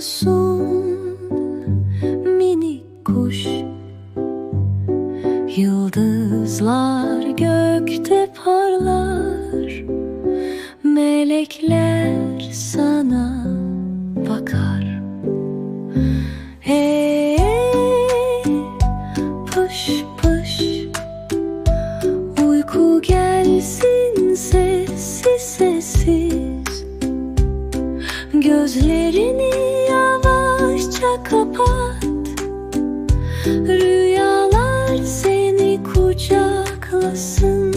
musun minik kuş. Yıldızlar gökte parlar. Melekler sana bakar. Hey pış pış. Uyku gelsin sessiz sessiz. Gözlerini kapat. Rüyalar seni kucaklasın.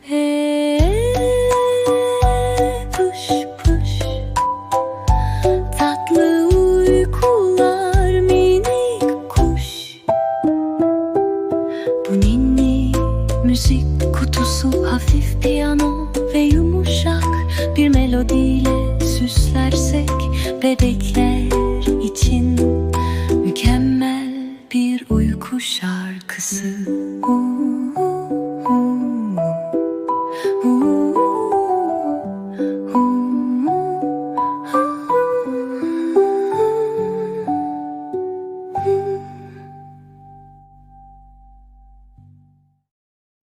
Hey, pış pış. Tatlı uykular minik kuş. Bu ninni müzik kutusu hafif piyano ve yumuşak bir melodiyle süslersek bebekler şarkısı. bu